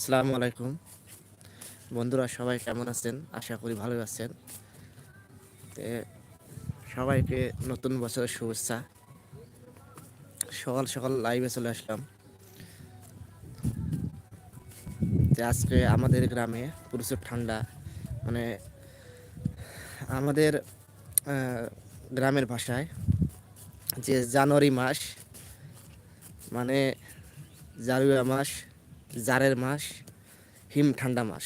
আসসালামু আলাইকুম। বন্ধুরা, সবাই কেমন আছেন? আশা করি ভালো আছেন। সবাইকে নতুন বছরের শুভেচ্ছা। সকাল সকাল লাইভে চলে আসলাম। যে আজকে আমাদের গ্রামে প্রচুর ঠান্ডা। মানে আমাদের গ্রামের ভাষায় যে জানুয়ারি মাস মানে জারুয়া মাস জারের মাস, হিম ঠান্ডা মাস।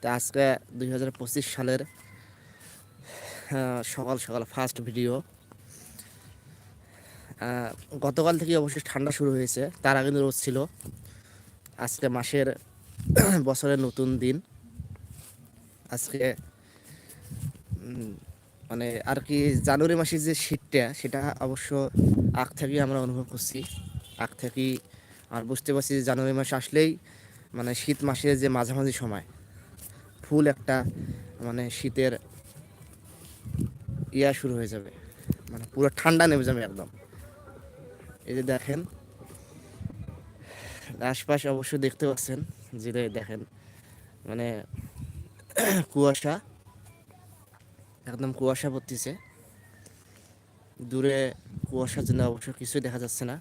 তো আজকে দুই হাজার পঁচিশ সালের সকাল সকাল ফার্স্ট ভিডিও গতকাল থেকে অবশ্যই ঠান্ডা শুরু হয়েছে, তার আগে রোদ ছিল। আজকে মাসের, বছরের নতুন দিন। আজকে মানে আর কি জানুয়ারি মাসের যে শীতটা, সেটা অবশ্য আগ থেকেই আমরা অনুভব করছি। আগ থেকেই আর বুঝতে পারছি যে জানুয়ারি মাস আসলেই মানে শীত মাসের যে মাঝামাঝি সময়, ফুল একটা মানে শীতের ইয়া শুরু হয়ে যাবে মানে পুরো ঠান্ডা নেমে যাবে একদম। এই যে দেখেন, আশপাশে অবশ্যই দেখতে পাচ্ছেন যে দেখেন মানে কুয়াশা, একদম কুয়াশা পড়তেছে। দূরে কুয়াশার জন্য অবশ্য কিছুই দেখা যাচ্ছে না।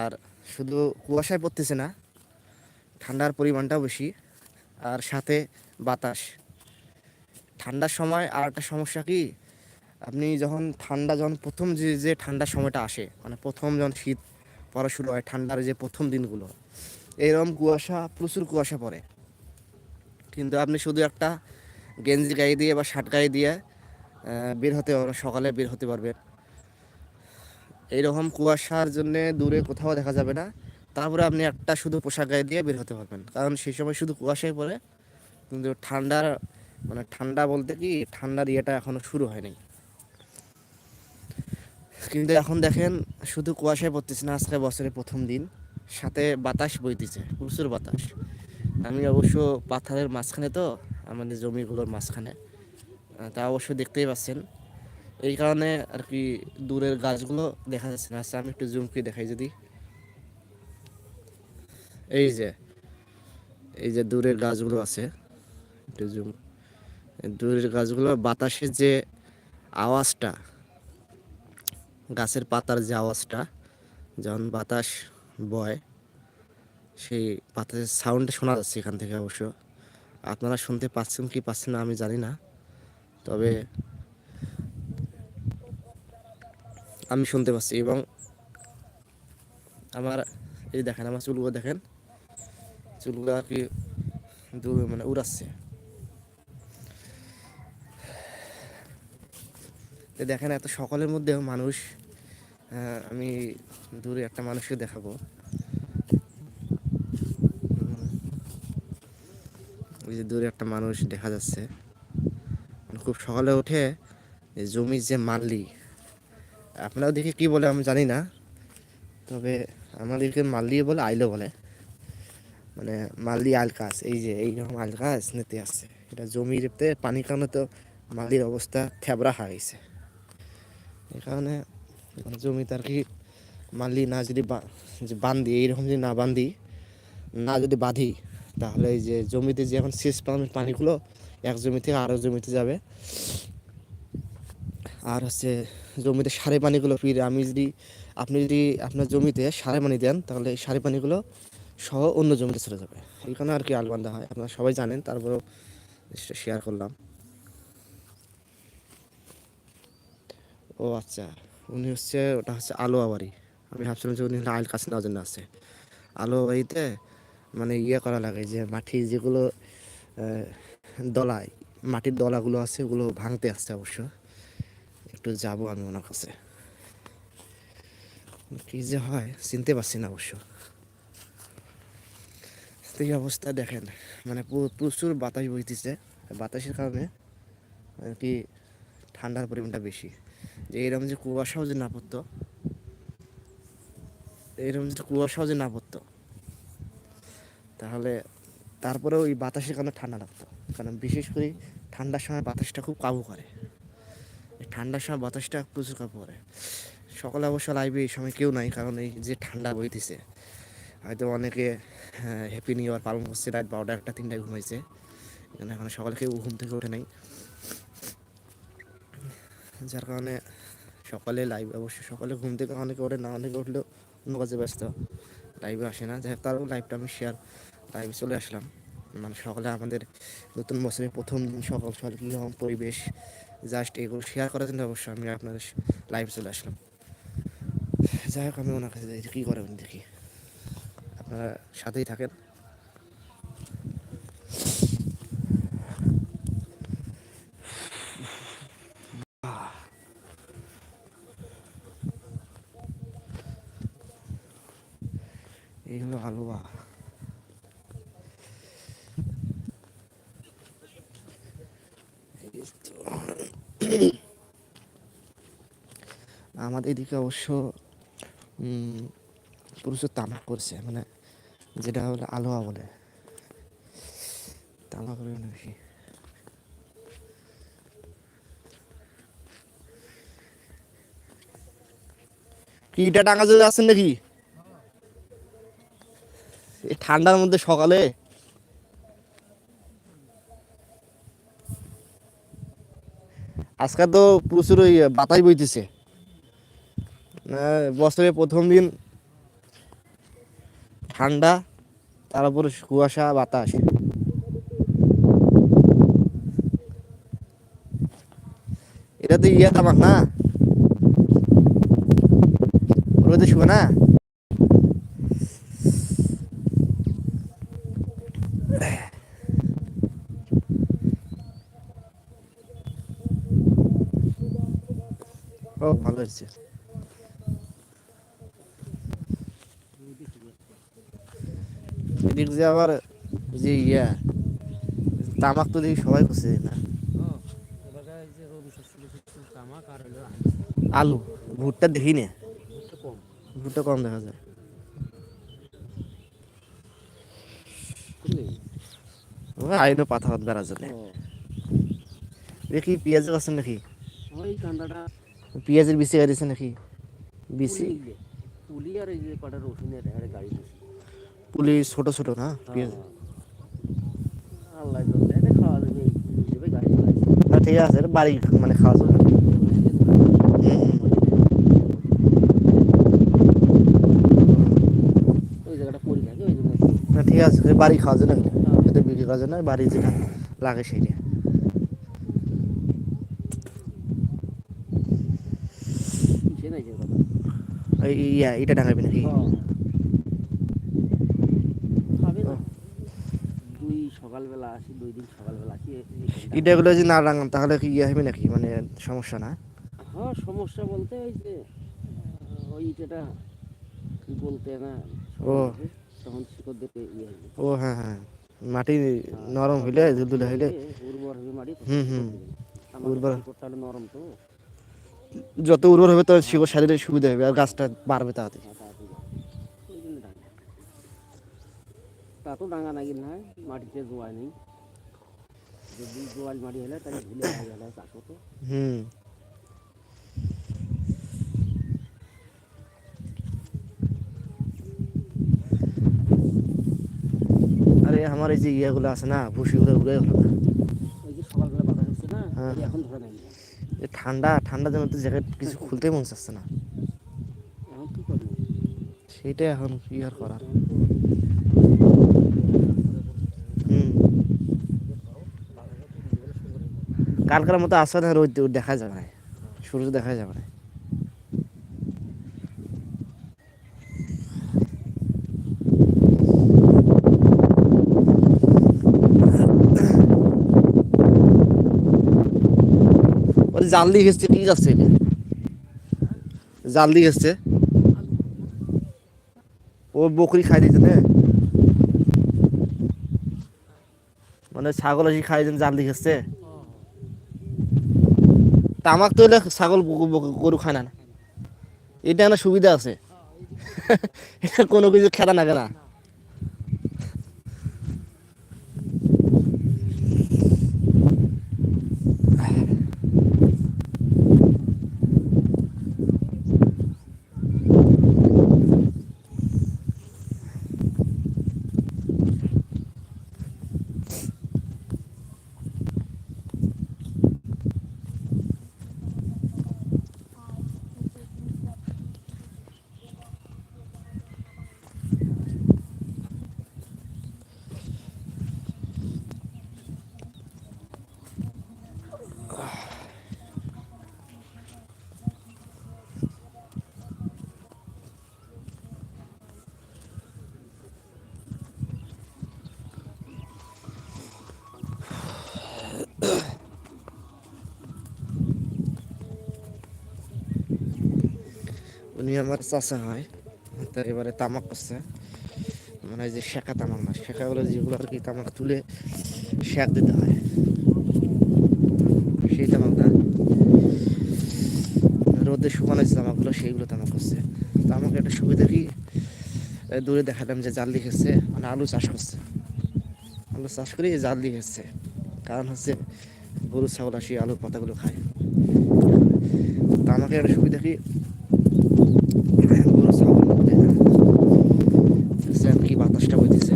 আর শুধু কুয়াশায় পড়তেছে না, ঠান্ডার পরিমাণটাও বেশি, আর সাথে বাতাস। ঠান্ডার সময় আর একটা সমস্যা কি, আপনি যখন ঠান্ডা, যখন প্রথম যে যে ঠান্ডার সময়টা আসে মানে প্রথম যখন শীত পড়া শুরু হয়, ঠান্ডার যে প্রথম দিনগুলো এরকম কুয়াশা, প্রচুর কুয়াশা পড়ে। কিন্তু আপনি শুধু একটা গেঞ্জি গায়ে দিয়ে বা শার্ট গায়ে দিয়ে বের হতে সকালে বের হতে পারবেন। এইরকম কুয়াশার জন্য দূরে কোথাও দেখা যাবে না। তারপরে আপনি একটা শুধু পোশাক গায়ে দিয়ে বের হতে পারবেন। কারণ সেই সময় শুধু কুয়াশাই পড়ে, কিন্তু ঠান্ডার মানে ঠান্ডা বলতে কি, ঠান্ডার ইয়েটা এখনও শুরু হয়নি। কিন্তু এখন দেখেন, শুধু কুয়াশায় পড়তেছে না, আজকে বছরের প্রথম দিন। সাথে বাতাস বইতেছে, প্রচুর বাতাস। আমি অবশ্য পাথারের মাঝখানে তো, আমাদের জমিগুলোর মাঝখানে। তা অবশ্য দেখতেই পাচ্ছেন। এই কারণে আর কি দূরের গাছগুলো দেখা যাচ্ছে না। আচ্ছা আমি একটু জুম করে দেখাই যদি। এই যে এই যে দূরের গাছগুলো আছে, একটু জুম দূরের গাছগুলো, বাতাসের যে আওয়াজটা, গাছের পাতার যে আওয়াজটা, যখন বাতাস বয়, সেই বাতাসের সাউন্ড শোনা যাচ্ছে এখান থেকে অবশ্য। আপনারা শুনতে পাচ্ছেন কি পাচ্ছেন না আমি জানি না। তবে আমি শুনতে পাচ্ছি এবং আমার, এই দেখেন, আমার চুলগুলো দেখেন। চুলগুলো আর কি মানে উড়াচ্ছে। দেখেন, এত সকালের মধ্যেও মানুষ আমি দূরে একটা মানুষকে দেখাবো। ওই যে দূরে একটা মানুষ দেখা যাচ্ছে। মানে খুব সকালে উঠে জমির যে মাল্লি আপনারাও দেখে কি বলে আমি জানি না। তবে আমাদেরকে মাল্লি বলে আইলো বলে। মানে মাল্লি আল গাছ এই যে এইরকম আল গাছ নিতে আসছে। এটা জমিতে, পানি কারণে তো মালির অবস্থা থ্যাবড়া হয়ে গেছে। এই কারণে মানে জমিতে আর কি মাল্লি না যদি বান্ধি এইরকম যদি না বান্ধি না যদি বাঁধি, তাহলে এই যে জমিতে যে এখন সেচ পানির পানিগুলো এক জমি থেকে আরও জমিতে যাবে। আর হচ্ছে জমিতে সারে পানিগুলো ফিরে আমি যদি আপনি যদি আপনার জমিতে সারে পানি দেন, তাহলে সারে পানিগুলো সহ অন্য জমিতে চলে যাবে। কারণে আর কি আল বান্ধা হয়, আপনারা সবাই জানেন, তারপরেও শেয়ার করলাম। ও আচ্ছা উনি হচ্ছে, ওটা হচ্ছে আলোয়া বাড়ি আমি ভাবছিলাম যে উনি হলো আইল কাছে নেওয়ার জন্য আছে। আলোয়া বাড়িতে মানে ইয়ে করা লাগে যে মাটি যেগুলো দলায়, মাটির দলাগুলো আছে, ওগুলো ভাঙতে আসছে অবশ্য। একটু যাব আমি ওনার কাছে। কি যে হয়, চিনতে পারছি না অবশ্য। এই অবস্থা দেখেন মানে প্রচুর বাতাস বইতেছে। বাতাসের কারণে আর কি ঠান্ডার পরিমাণটা বেশি। যে এরকম যে কুয়াশাও যে না পড়তো এরকম যে কুয়াশাও যে না পড়তো তাহলে তারপরেও ওই বাতাসের কারণে ঠান্ডা লাগতো। কারণ বিশেষ করে ঠান্ডার সময় বাতাসটা খুব কাবু করে। ঠান্ডার সময় বাতাসটা প্রচুর করে সকালে অবশ্য লাইভে এই সময় কেউ নাই, কারণ এই যে ঠান্ডা বইতেছে, হয়তো অনেকে হ্যাপি নিউ ইয়ার পালন করছে, রাত বারোটা একটা, তিনটায় ঘুমাইছে। এখানে এখন সকালে কেউ ঘুম থেকে ওঠে নাই। যার কারণে সকালে লাইভ অবশ্য সকালে ঘুম থেকে অনেকে ওঠে না, অনেকে উঠলেও অন্য কাজে ব্যস্ত। লাইভে আসে না। যাই তারও লাইভটা আমি শেয়ার লাইভে চলে আসলাম। মানে সকালে আমাদের নতুন বছরের প্রথম দিন, সকাল সকাল কীরকম পরিবেশ জাস্ট এগুলো শেয়ার করার জন্য অবশ্যই আমি আপনাদের লাইভ চলে আসলাম। যাই হোক, আমি ওনার কাছে যাই, কী করে উনি দেখি। আপনারা সাথেই থাকেন। এই হলো আলুয়া এই তো। আমাদের এদিকে অবশ্য প্রচুর তামাক করছে মানে যেটা হলো আলোয়া বলে। তামাক বেশি কি? আসছেন নাকি? এই ঠান্ডার মধ্যে সকালে? আজকে তো প্রচুর ওই বাতাস বইতেছে। বছরের প্রথম দিন ঠান্ডা, তার উপর কুয়াশা, বাতাস। এটা তো ইয়ে তামাক না? রোদে শুবে না ও, ভালো হচ্ছে এদিক যে আবার যে ইয়া, তামাক তো দেখি সবাই করছে না? আলু, ভুট্টা দেখি না। ভুট্টা কম দেখা যায়। আইনো পাতা হাত বেড়া যাবে দেখি পেঁয়াজ আছে নাকি? পেঁয়াজের বিচি গাড়িছে নাকি? বিচি? পুলি। আর এই যে কটা রসুনের গাড়ি পুলি ছোট ছোট না? পেঁয়াজ। হ্যাঁ। আল্লাহ এটা খাওয়া যাবে। হ্যাঁ ঠিক আছে বাড়ি মানে খাওয়া যাবে। না ঠিক আছে বাড়ি খাওয়া যাবে না এটা বিক্রি করার জন্য বাড়ি যেটা লাগে সেইটা। ইয়া এটা ডাঙাবি নাকি হ্যাঁ। খাবে না দুই সকালবেলা আসি দুই দিন সকালবেলা আসি এই- এইখানটা- এটা গুলো যদি না রাঙাম তাহলে কি ইয়ে হবে নাকি? মানে সমস্যা না? হ্যাঁ সমস্যা বলতে ওই যে ওই ইটেটা বলতে না ও। তখন শিকড় দিতে ইয়ে হবে ও হ্যাঁ হ্যাঁ মাটি নরম হইলে দুলদুলে হইলে। উর্বর হবে মাটি হুম, হুম। উর্বর- তাহলে নরম তো। যত উর্বর হবে তত শিকড় শারীরিক সুবিধা হবে আর গাছটা বাড়বে তাড়াতাড়ি হ্যাঁ, তাড়াতাড়ি যায়। ওই জন্য ডাঙা। তা তো ডাঙা নাগিল না মাটিতে জোয়াই নেই। যদি জোয়াল মাটি হলে তাহলে ঝুলে হয়ে গেলে চাষ হতো। হুম। আরে আমার এই যে ইয়েগুলো আছে না ভুসিগুলো উড়ে গেল। ওই যে সকালবেলা বাতাস হচ্ছে না হ্যাঁ, এখন ধরে নেই। ঠান্ডা ঠান্ডা যেন তো জ্যাকেট কিছু খুলতেই মন চাচ্ছে না। এখন কি করব? সেইটাই এখন কি আর করার হুম কালকের মতো আসবে না, রোদ দেখা যাবে না। সূর্য দেখা যাবে না। ওই জাল দিয়ে গেছে কি যাচ্ছে এটা। গেছে ও বকরি খাই দিতে না? মানে ছাগল এসে খাই দিন জাল দিয়ে গেছে তামাক তো হলে ছাগল গরু খায় না। এটা না সুবিধা আছে। এটা কোনো কিছু খেলা না। কেনা উনি আমার চাচা হয় তো এবারে তামাক করছে মানে যে শেখা তামাক না শেখাগুলো যেগুলো আর কি তামাক তুলে শেক দিতে হয়। সেই তামাকটা রোদে শুকানো যে তামাকগুলো, সেইগুলো তামাক করছে তো আমাকে একটা সুবিধা কি? দূরে দেখালাম যে জাল লিখেছে মানে আলু চাষ করছে। আলু চাষ করে জাল লিখেছে। কারণ হচ্ছে গরু, ছাগল আসি আলুর পাতাগুলো খায়। তো আমাকে একটা সুবিধা কি গরু ছাগল মধ্যে দেখছেন বাতাসটা বইতেছে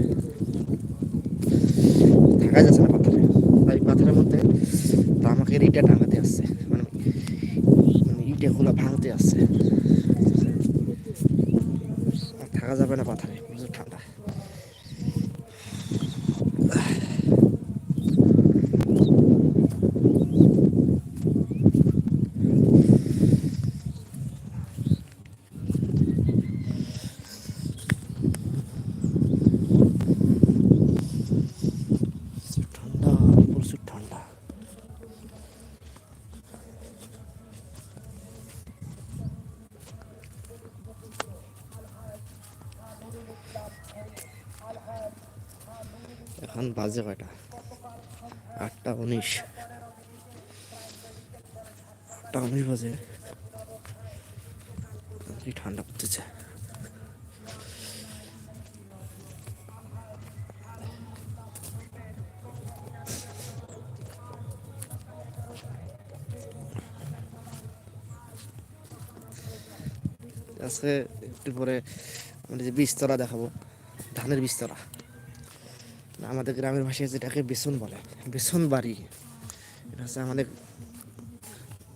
থাকা যাচ্ছে না পাথরে তাই পাথরের মধ্যে টাঙাতে আসছে মানে মানে ভাঙতে আসছে আর থাকা যাবে না পাথরে প্রচুর ঠান্ডা প্রচুর ঠান্ডা প্রচুর ঠান্ডা। এখন বাজে কয়টা? আটটা উনিশ। আটটা উনিশ বাজে। ঠান্ডা পড়তেছে। আজকে একটু পরে আমরা যে বীজতলা দেখাবো, ধানের বীজতলা আমাদের গ্রামের ভাষায় যেটাকে বেসন বলে। বেসন বাড়ি। এটা হচ্ছে আমাদের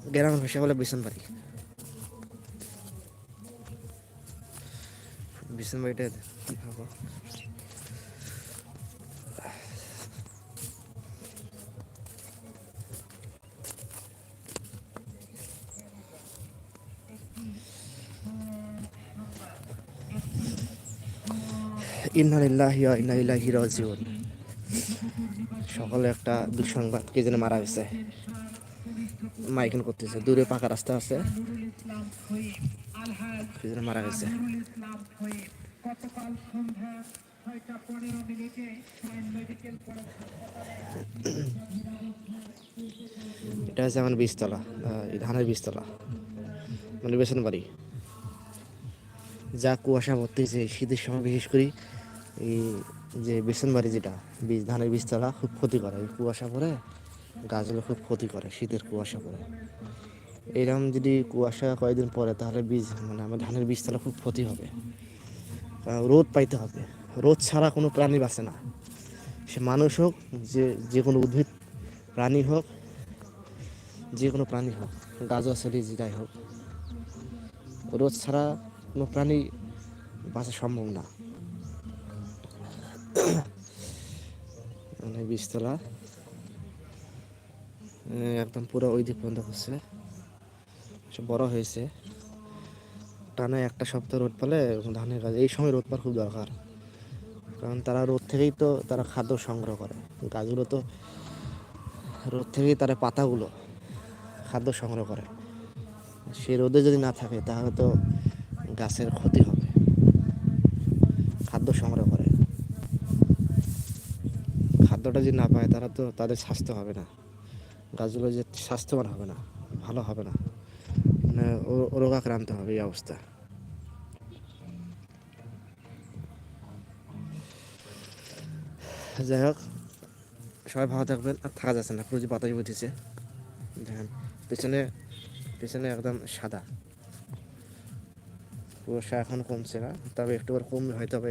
গ্রামের ভাষা বলে বেসন বাড়ি। বেসন বাড়িটা ইন্না লিল্লাহি ওয়া ইন্না ইলাইহি রাজিউন। সকালে একটা দুঃসংবাদ, কে যেন মারা গেছে। মাইকেন করতেছে, দূরে পাকা রাস্তা আছে। কে যেন মারা গেছে। এটা হচ্ছে আমার বীজতলা ধানের বীজতলা। মানে বেসন বাড়ি যা কুয়াশা পড়তেছে শীতের সময় বিশেষ করে এই যে বেসন বাড়ি যেটা, বীজ, ধানের বীজতলা খুব ক্ষতি করে। কুয়াশা পড়ে, গাছগুলো খুব ক্ষতি করে, শীতের কুয়াশা পড়ে। এরকম যদি কুয়াশা কয়েকদিন পরে, তাহলে বীজ মানে আমার ধানের বীজতলা খুব ক্ষতি হবে। রোদ পাইতে হবে। রোদ ছাড়া কোনো প্রাণী বাঁচে না। সে মানুষ হোক, যে যে কোনো উদ্ভিদ প্রাণী হোক, যে কোনো প্রাণী হোক গাছগাছালি যেটাই হোক, রোদ ছাড়া কোনো প্রাণী বাঁচা সম্ভব না। মানে বীজতলা একদম পুরো ওই দিক পর্যন্ত হচ্ছে। বড় হয়েছে। টানা একটা সপ্তাহ রোদ পেলে ধানের গাছ। এই সময় রোদ পাওয়ার খুব দরকার। কারণ তারা রোদ থেকেই তো তারা খাদ্য সংগ্রহ করে। গাছগুলো তো রোদ থেকেই তারা পাতাগুলো খাদ্য সংগ্রহ করে। সে রোদে যদি না থাকে, তাহলে তো গাছের ক্ষতি হবে। খাদ্য সংগ্রহ খাদ্যটা যদি না পায়, তারা তো তাদের স্বাস্থ্য হবে না। গাছগুলো যে স্বাস্থ্যবান হবে না, ভালো হবে না। মানে রোগাক্রান্ত হবে এই অবস্থা। যাই হোক, সবাই ভালো থাকবেন আর থাকা যাচ্ছে না প্রচুর বাতাস বইতেছে দেখেন, পেছনে পেছনে একদম সাদা। কুয়াশা এখন কমছে না, তবে একটু কমবে হয়তো আবার